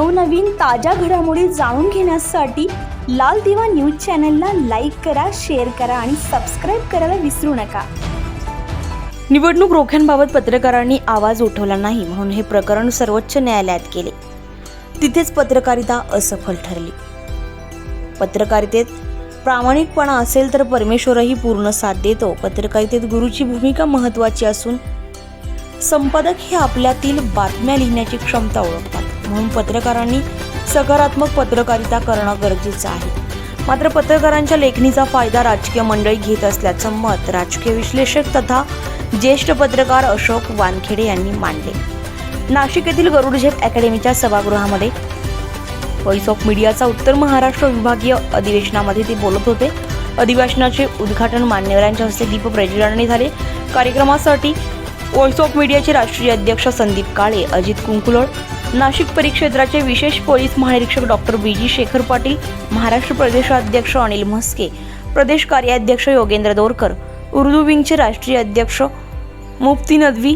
नवनवीन ताज्या घडामोडी जाणून घेण्यासाठी लाल दिवा न्यूज चॅनलला लाईक करा शेअर करा आणि सबस्क्राईब करायला विसरू नका. निवडणूक रोख्यांबाबत पत्रकारांनी आवाज उठवला नाही म्हणून हे प्रकरण सर्वोच्च न्यायालयात गेले. तिथेच पत्रकारिता असफल ठरली. पत्रकारितेत प्रामाणिकपणा असेल तर परमेश्वरही पूर्ण साथ देतो. पत्रकारितेत गुरुची भूमिका महत्त्वाची असून संपादक हे आपल्यातील बातम्या लिहिण्याची क्षमता ओळखतात. म्हणून पत्रकारांनी सकारात्मक पत्रकारिता करणं गरजेचं आहे. मात्र पत्रकारांच्या लेखणीचा फायदा राजकीय मंडळी घेत असल्याचं मत राजकीय विश्लेषक तथा ज्येष्ठ पत्रकार अशोक वानखेडे यांनी मांडले. नाशिक येथील गरुडझेप अकॅडमीच्या सभागृहामध्ये व्हॉइस ऑफ मीडियाचा उत्तर महाराष्ट्र विभागीय अधिवेशनामध्ये ते बोलत होते. अधिवेशनाचे उद्घाटन मान्यवरांच्या हस्ते दीप प्रज्वलनाने झाले. कार्यक्रमासाठी व्हॉइस ऑफ मीडियाचे राष्ट्रीय अध्यक्ष संदीप काळे अजित कुंकुलड नाशिक परिक्षेत्राचे विशेष पोलीस महानिरीक्षक doctor B. G. Shekhar Patil Maharashtra प्रदेशाध्यक्ष अनिल म्हस्के प्रदेश कार्याध्यक्ष योगेंद्र दोरकर उर्दू विंगचे राष्ट्रीय अध्यक्ष मुफ्ती नदवी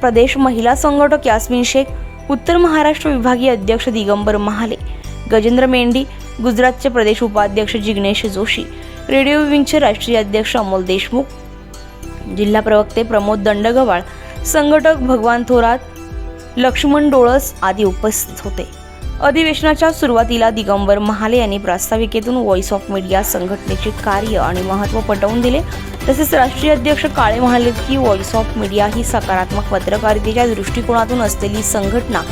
प्रदेश महिला संघटक यास्मिन शेख उत्तर महाराष्ट्र विभागीय अध्यक्ष दिगंबर महाले गजेंद्र मेंढी गुजरातचे प्रदेश उपाध्यक्ष जिग्नेश जोशी रेडिओ विंगचे राष्ट्रीय अध्यक्ष अमोल देशमुख जिल्हा प्रवक्ते प्रमोद दंडगवाळ संघटक भगवान थोरात लक्ष्मण डोळस आदी उपस्थित होते. अधिवेशनाच्या सुरुवातीला दिगंबर महाले यांनी प्रास्ताविकेतून व्हॉइस ऑफ मीडिया संघटनेचे कार्य आणि महत्त्व पटवून दिले. तसेच राष्ट्रीय अध्यक्ष काळे म्हणाले की व्हॉइस ऑफ मीडिया ही सकारात्मक पत्रकारितेच्या दृष्टिकोनातून असलेली संघटना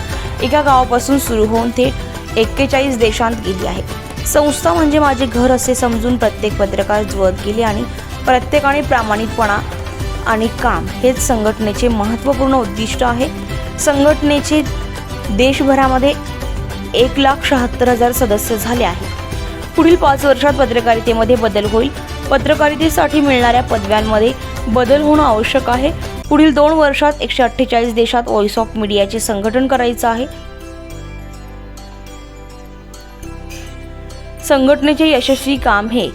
एका गावापासून सुरू होऊन थेट एक्केचाळीस देशांत गेली आहे. संस्था म्हणजे माझे घर असे समजून प्रत्येक पत्रकार जुळत गेले आणि प्रत्येकाने प्रामाणिकपणा आणि काम हेच संघटनेचे महत्त्वपूर्ण उद्दिष्ट आहे. संघटनेचे देशभरामध्ये एक लाख शहात्तर हजार सदस्य झाले आहेत. पुढील पाच वर्षात पत्रकारितेमध्ये बदल होईल. पत्रकारितेसाठी मिळणाऱ्या पदव्यांमध्ये बदल होणं आवश्यक आहे. पुढील दोन वर्षात एकशे अठ्ठेचाळीस देशात व्हॉइस ऑफ मीडियाचे संघटन करायचं आहे. संघटनेचे यशस्वी काम हे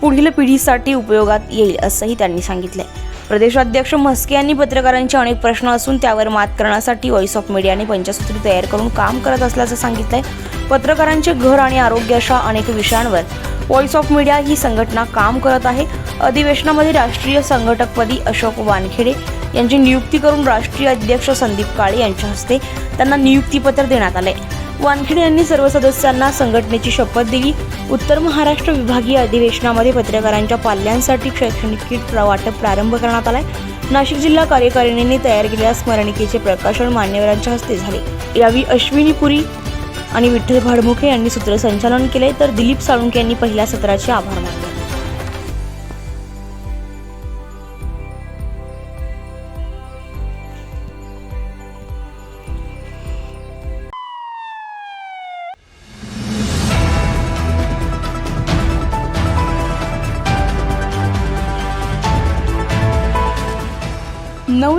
पुढील पिढीसाठी उपयोगात येईल असंही त्यांनी सांगितलंय. प्रदेशाध्यक्ष म्हस्के यांनी पत्रकारांचे अनेक प्रश्न असून त्यावर मात करण्यासाठी व्हॉइस ऑफ मीडियाने पंचसूत्री तयार करून काम करत असल्याचं सांगितलंय. पत्रकारांचे घर आणि आरोग्य अशा अनेक विषयांवर व्हॉइस ऑफ मीडिया ही संघटना काम करत आहे. अधिवेशनामध्ये राष्ट्रीय संघटकपदी अशोक वानखेडे यांची नियुक्ती करून राष्ट्रीय अध्यक्ष संदीप काळे यांच्या हस्ते त्यांना नियुक्तीपत्र देण्यात आले वानखेडे यांनी सर्व सदस्यांना संघटनेची शपथ दिली. उत्तर महाराष्ट्र विभागीय अधिवेशनामध्ये पत्रकारांच्या पाल्यांसाठी शैक्षणिक किट वाटप प्रारंभ करण्यात आलाय. नाशिक जिल्हा कार्यकारिणीने तयार केलेल्या स्मरणिकेचे प्रकाशन मान्यवरांच्या हस्ते झाले. यावेळी अश्विनी पुरी आणि विठ्ठल भाडमुखे यांनी सूत्रसंचालन केले तर दिलीप साळुंके यांनी पहिल्या सत्राचे आभार मानले.